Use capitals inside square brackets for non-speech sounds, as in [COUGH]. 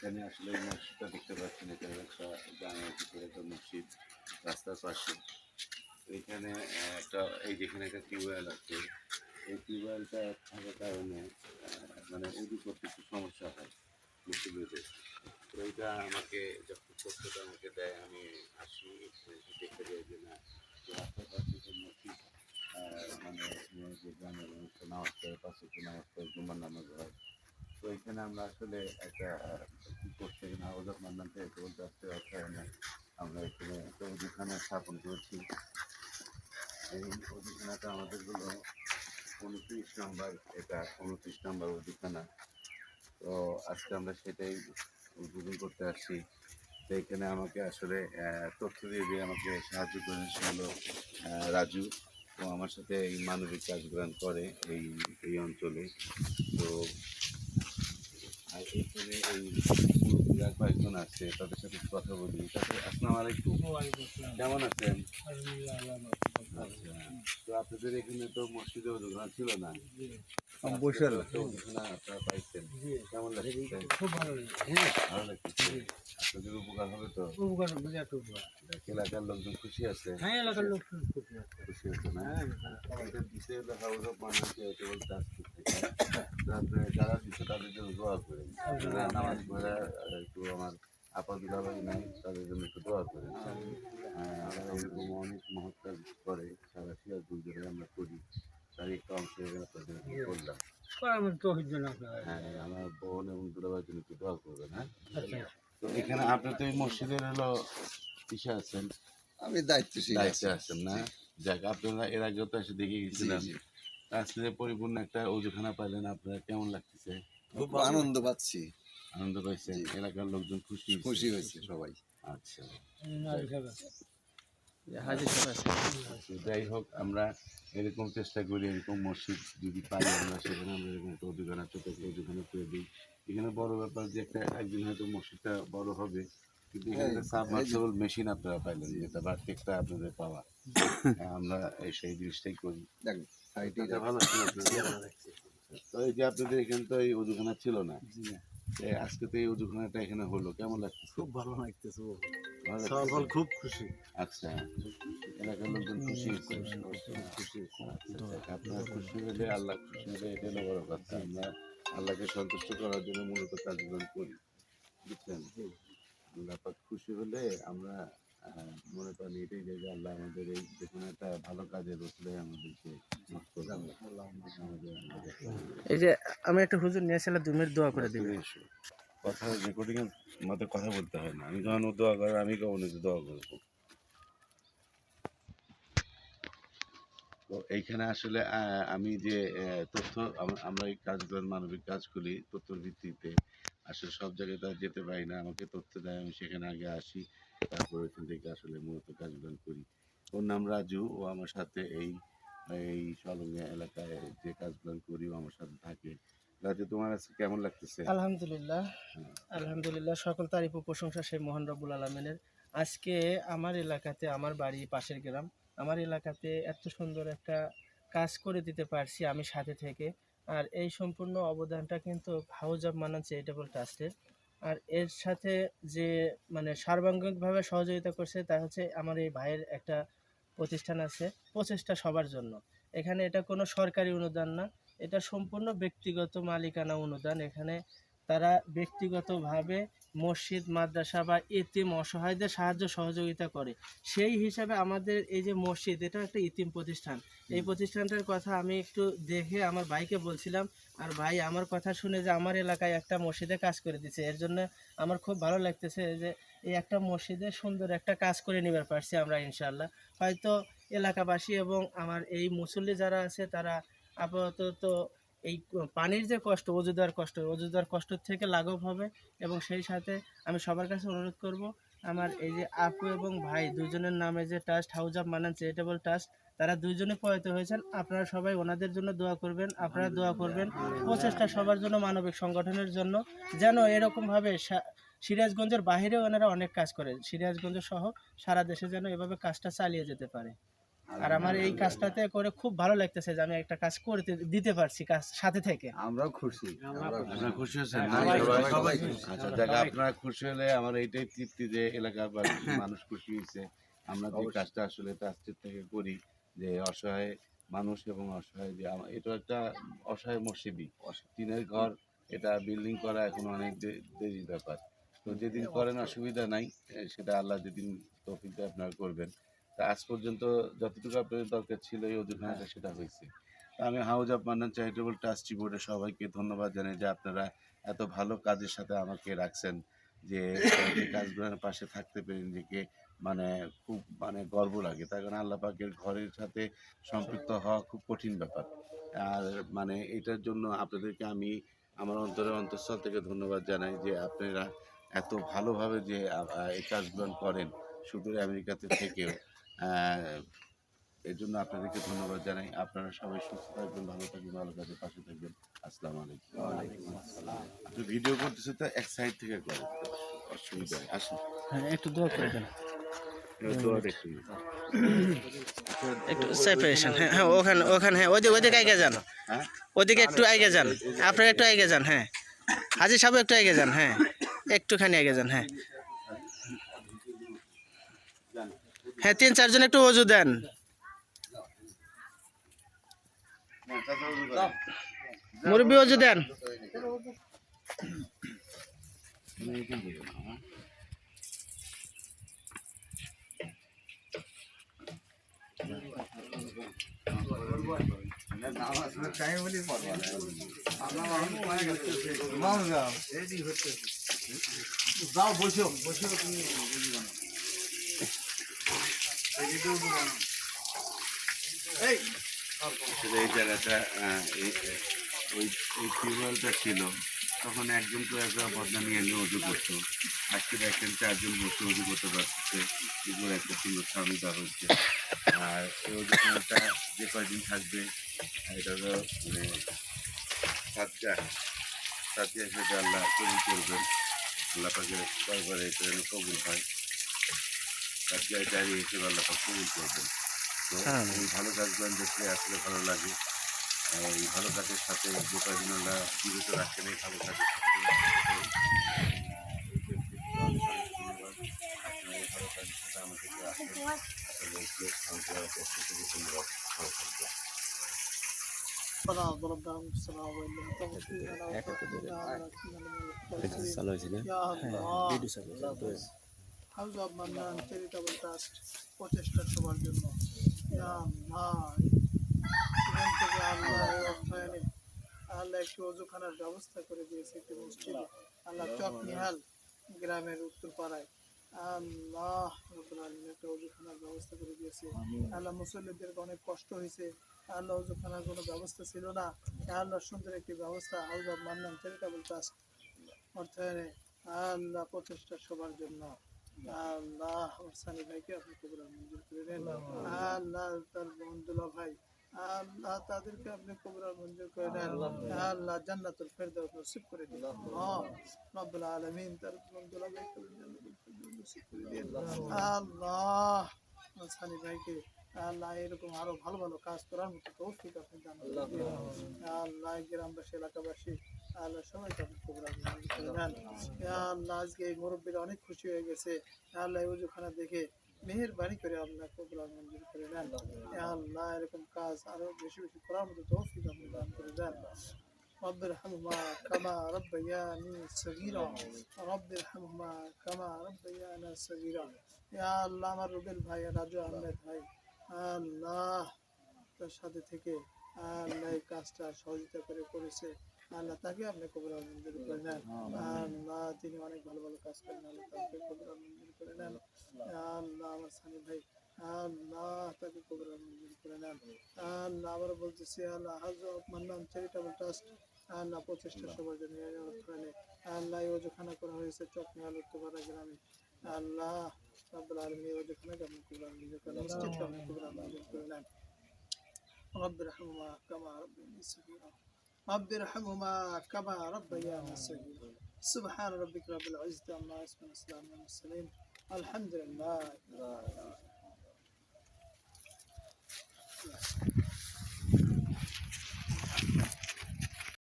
এখানে আসলে এই মসজিদটা দেখতে পাচ্ছেন, এখানে একটা জানার ভিতরে একটা মসজিদ, রাস্তার পাশে। এখানে একটা, এই যেখানে একটা টিউবওয়েল আছে, এই টিউবওয়েলটা থাকার কারণে মানে করতে একটু সমস্যা হয় মুসলিমদের তো এটা আমাকে যখন তথ্যটা আমাকে দেয়, আমি আসি দেখতে যাই যে না রাস্তার পাশে যে মসজিদ মানে গ্রামের নামাজ পড়ে, পাশে নামাজ পড়ে, জুম্মার নামাজ হয়। তো এখানে আমরা আসলে একটা আহ, কি করতে না ওদের মান্নান থেকে বলতে আসতে কারণে আমরা এখানে একটা স্থাপন করেছি। এই অধিখানাটা আমাদের হলো উনত্রিশ নম্বর এটা উনত্রিশ নম্বর অধিখানা তো আজকে আমরা সেটাই উদ্বোধন করতে আসছি। তো এখানে আমাকে আসলে তথ্য দিয়ে দিয়ে আমাকে সাহায্য করেছে হলো রাজু। তো আমার সাথে এই মানবিক কাজগুলো করে এই এই অঞ্চলে। তো এই কয়েকজন আছে তাদের সাথে কথা বলি। তারপরে আসসালামু আলাইকুম। কেমন আছেন? আচ্ছা তো আপনাদের এখানে তো মসজিদে ছিল না। বসে আপনারা পাইছেন। কেমন লাগছে? খুব ভালো লাগে হ্যাঁ ভালো লাগছে। আপনাদের উপকার হবে তো? উপকার এলাকার লোকজন খুশি আছে? হ্যাঁ এলাকার লোক খুশি আছে। খুশি আছে না? হ্যাঁ, এটা হাউস অফ তারপরে যারা দিচ্ছে তাদের জন্য দোয়া যারা নামাজ আহ, একটু আমার আপাত নাই তাদের জন্য একটু দোয়া করেন হ্যাঁ, এরকম অনেক করে সারা সিরাজগঞ্জ জুড়ে আমরা করি। তার একটা অংশ করলাম। হ্যাঁ আমার বোন এবং জন্য একটু দোয়া করবেন হ্যাঁ? আচ্ছা। তো এখানে আপনি তো এই মসজিদের হলো কিসে আছেন। আমি দায়িত্বশীল। দায়িত্বে আছেন না? যাক আপনারা এর আগেও তো এসে দেখে গেছিলাম। আজকে পরিপূর্ণ একটা অজুখানা পাইলেন আপনারা কেমন লাগতেছে? খুব আনন্দ পাচ্ছি। আনন্দ পাইছেন? এলাকার লোকজন খুশি খুশি হয়েছে সবাই। আচ্ছা। আচ্ছা, যাই হোক আমরা এরকম চেষ্টা করি এরকম মসজিদ যদি পাই আমরা সেখানে আমরা এরকম একটা অজুখানা ছোট একটা অজুখানা করে দিই। এখানে বড় ব্যাপার যে একটা একদিন হয়তো মসজিদটা বড় হবে কিন্তু এখানে সাবমার্সিবল মেশিন আপনারা পাইলেন যেটা বার্তেকটা আপনাদের পাওয়া। [LAUGHS] হ্যাঁ, আমরা এই সেই জিনিসটাই করি। ভালো ছিল? তো এই যে আপনাদের এখানে তো এই অজুখানা ছিল না। আজকে তো এই অজুখানাটা এখানে হলো কেমন লাগতেছে? খুব ভালো লাগতেছে? খুব খুশি। আচ্ছা এলাকার লোকজন খুশি খুশি আপনারা খুশি হলে আল্লাহ খুশি হলে এটা হলো বড় কথা। আমরা আল্লাহকে সন্তুষ্ট করার জন্য মূলত কাজগুলো করি বুঝছেন? আল্লাহ পাক খুশি হলে আমরা মনে করেন এটাই যে যে আল্লাহ আমাদের এই যেকোনো একটা ভালো কাজের রসলে আমাদেরকে এই যে আমি একটা হুজুর নিয়েছিলাম দু মিনিট দোয়া করে দিবে কথা রেকর্ডিং এর মধ্যে কথা বলতে হয় না। আমি যখন দোয়া করে আমি কখন দোয়া করব? তো এইখানে আসলে আমি যে তথ্য আমরা এই কাজগুলো মানবিক কাজ করি তথ্যর ভিত্তিতে আসলে সব জায়গায় তো আর যেতে পারি না। আমাকে তথ্য দেয় আমি সেখানে আগে আসি। তারপর ওইখান থেকে আসলে মূলত কাজগুলো করি। ওর নাম রাজু ও আমার সাথে এই এই সলঙ্গা এলাকায় যে কাজগুলো করি ও আমার সাথে থাকে। রাজু তোমার আজকে কেমন লাগতেছে? আলহামদুলিল্লাহ। আলহামদুলিল্লাহ সকল তারিফ ও প্রশংসা সেই মহান রব্বুল আলমিনের। আজকে আমার এলাকাতে আমার বাড়ি পাশের গ্রাম আমার এলাকাতে এত সুন্দর একটা কাজ করে দিতে পারছি আমি সাথে থেকে। আর এই সম্পূর্ণ অবদানটা কিন্তু হাউজ অব মানান চ্যারিটেবল ট্রাস্টের আর এর সাথে যে মানে সার্বাঙ্গিকভাবে সহযোগিতা করছে, তা হচ্ছে আমার এই ভাইয়ের একটা প্রতিষ্ঠান আছে, প্রচেষ্টা সবার জন্য। এখানে এটা কোনো সরকারি অনুদান না, এটা সম্পূর্ণ ব্যক্তিগত মালিকানা অনুদান। এখানে তারা ব্যক্তিগতভাবে মসজিদ মাদ্রাসা বা এতিম অসহায়দের সাহায্য সহযোগিতা করে। সেই হিসাবে আমাদের এই যে মসজিদ এটা একটা ইতিম প্রতিষ্ঠান। এই প্রতিষ্ঠানটার কথা আমি একটু দেখে আমার ভাইকে বলছিলাম আর ভাই আমার কথা শুনে যে আমার এলাকায় একটা মসজিদে কাজ করে দিচ্ছে এর জন্য আমার খুব ভালো লাগতেছে যে এই একটা মসজিদে সুন্দর একটা কাজ করে নিবার পারছি আমরা ইনশাল্লাহ হয়তো এলাকাবাসী এবং আমার এই মুসল্লি যারা আছে তারা আপাতত এই পানির যে কষ্ট, অজু দেওয়ার কষ্ট, অজু দেওয়ার কষ্ট থেকে লাঘব হবে এবং সেই সাথে আমি সবার কাছে অনুরোধ করব, আমার এই যে আপু এবং ভাই দুজনের নামে যে trust house of Mannan charitable trust তারা দুইজনে প্রয়াত হয়েছেন। আপনারা সবাই ওনাদের জন্য দোয়া করবেন, আপনারা দোয়া করবেন। প্রচেষ্টা সবার জন্য মানবিক সংগঠনের জন্য, যেন এরকমভাবে সিরাজগঞ্জের বাহিরেও ওনারা অনেক কাজ করেন। সিরাজগঞ্জ সহ সারা দেশে যেন এভাবে কাজটা চালিয়ে যেতে পারে। আর আমার এই কাজটাতে করে খুব ভালো লাগতেছে যে আমি একটা কাজ করতে দিতে পারছি কাজ সাথে থেকে। আমরাও খুশি। আপনারা খুশি। খুশি। আচ্ছা দেখ আপনারা খুশি হলে আমার এইটাই তৃপ্তি যে এলাকার [COUGHS] মানুষ খুশি হয়েছে। আমরা যে কাজটা আসলে ট্রাস্টের থেকে করি যে অসহায় মানুষ এবং অসহায় যে এটা একটা অসহায় মসজিদি টিনের ঘর এটা বিল্ডিং করা এখন অনেক দেরি ব্যাপার। তো যেদিন করেন অসুবিধা নাই সেটা আল্লাহ যেদিন তৌফিক দিয়ে আপনারা করবেন। তা আজ পর্যন্ত যতটুকু আপনাদের দরকার ছিল এই অধিকারটা সেটা হয়েছে। আমি house of Mannan charitable trustee বোর্ডের সবাইকে ধন্যবাদ জানাই যে আপনারা এত ভালো কাজের সাথে আমাকে রাখছেন, যে কাজগুলোর পাশে থাকতে পেরে নিজেকে মানে খুব মানে গর্ব লাগে। তার কারণ আল্লাহ পাকের ঘরের সাথে সম্পৃক্ত হওয়া খুব কঠিন ব্যাপার। আর মানে এটার জন্য আপনাদেরকে আমি আমার অন্তরের অন্তঃস্থল থেকে ধন্যবাদ জানাই যে আপনারা এত ভালোভাবে যে এই কাজগুলো করেন সুদূর আমেরিকাতে থেকেও। এর জন্য আপনাদেরকে ধন্যবাদ জানাই। আপনারা সবাই সুস্থ থাকবেন ভালো থাকবেন ভালো কাজের পাশে থাকবেন। আসসালামু আলাইকুম। আপনি ভিডিও করতেছে তো এক সাইড থেকে করেন অসুবিধা আসুন। হ্যাঁ একটু দোয়া করে দেন। একটু সেপারেশন হ্যাঁ হ্যাঁ ওখানে ওখানে হ্যাঁ ওদিকে ওদিকে আগে যান। হ্যাঁ? ওদিকে একটু আগে যান। আপনারা একটু আগে যান হ্যাঁ। হাজির সাহেব একটু আগে যান হ্যাঁ। একটুখানি আগে যান হ্যাঁ। হ্যাঁ তিন চারজন একটু অজু দেন উজু অজু দেন তুমি থেকে নাও, হ্যাঁ? আসলে এই জায়গাটা ওই, এই টিউবওয়েলটা ছিল। তখন একজন তো একটা বদনা নিয়ে নিয়ে উজু করতো। আজকে দেখেন চারজন বসে উজু করতে পারছে এগুলো একটা সুন্দর স্বামী দেওয়া হচ্ছে আর এই অজুখানাটা যে কয়দিন থাকবে এটা হলো মানে সাতটা। সাতটা হিসেবে আল্লাহ কবুল করবেন। আল্লাহ পাকে দরবারে এটা কবুল হয়। তার ডায়েরি হিসেবে আল্লাহ কবুল করবেন তো হ্যাঁ। এই ভালো কাজগুলো দেখলে আসলে ভালো লাগে। এই ভালো কাজের সাথে গোটা দিনরা জীবিত রাখেন এই ভালো কাজের সাথে আমাদেরকে আসলে আমাদের পক্ষ থেকে ধন্যবাদ ভালো থাকবেন চালু হয়েছিল house of Mannan charitable trust প্রচেষ্টা সবার জন্য। আল্লাহ এখান থেকে আল্লাহ অর্থায়নে আল্লাহ একটি অজুখানার ব্যবস্থা করে দিয়েছে একটি মসজিদে। আল্লাহ চক নিহাল গ্রামের উত্তর পাড়ায়। আল্লাহ একটা অজুখানার ব্যবস্থা করে দিয়েছে। আল্লাহ মুসল্লিদেরকে অনেক কষ্ট হয়েছে। আল্লাহ অজুখানার কোনো ব্যবস্থা ছিল না। আল্লাহ সুন্দর একটি ব্যবস্থা house of Mannan charitable trust অর্থায়নে আল্লাহ প্রচেষ্টা সবার জন্য। আল্লাহ সানি ভাইকে আপনি কবুল মঞ্জুর করে দেন আল্লাহ তার বন্ধুলা ভাই, আল্লাহ তাদেরকে আপনি কবুল মঞ্জুর করে দেন আল্লাহ জান্নাতুল ফেরদাউস নসিব করে দিন। আল্লাহ রব্বুল আলামিন তার বন্ধুলা ভাইকে জান্নাতুল ফেরদাউস নসিব করে দিন। আল্লাহ সানি ভাইকে আল্লাহ এরকম আরো ভালো ভালো কাজ করার মতো তৌফিক আপনি দান করে দিন আল্লাহ গ্রামবাসী এলাকাবাসী আল্লাহ সবাইকে আপনি কবুল মঞ্জুর করে দেন ইয়া আল্লাহ আজকে এই মুরব্বীরা অনেক খুশি হয়ে গেছে ইয়া আল্লাহ এই উজুখানা দেখে মেহেরবানি করে আপনার কবুল আর মঞ্জুর করে নেন ইয়া আল্লাহ এরকম কাজ আরো বেশি বেশি করার মতো তৌফিক আপনি দান করে দেন رب ارحمهما كما ربياني صغيرا رب ارحمهما كما ربيانا صغيرا ইয়া আল্লাহ আমার রুবেল ভাই রাজু আহমেদ ভাই আল্লাহ, তার সাথে থেকে আল্লাহ এই কাজটা সহযোগিতা করে করেছে। আল্লাহ তাকে আপনি কবুল আর করে নেন। আল্লাহ, তিনি অনেক ভালো ভালো কাজ করেন। আল্লাহ তাকে কবুল করে নেন। আল্লাহ, আমার সানি ভাই, আল্লাহ তাকে কবুল করে নেন। আল্লাহ আবার বলতেছি, আল্লাহ, হাজর মান্নান চ্যারিটেবল ট্রাস্ট আল্লাহ, প্রচেষ্টা সবার জন্য আল্লাহ ওজুখানা করা হয়েছে উত্তরপাড়া গ্রামে। الله. رب العالمين. وجهنا جمع كبرى وجهك جمع كبرى نعم. رب ارحمهما كما رب ارحمهما كما ربياني صغيرا. سبحان ربك رب العزة عما يصفون السلام والسلام الحمد لله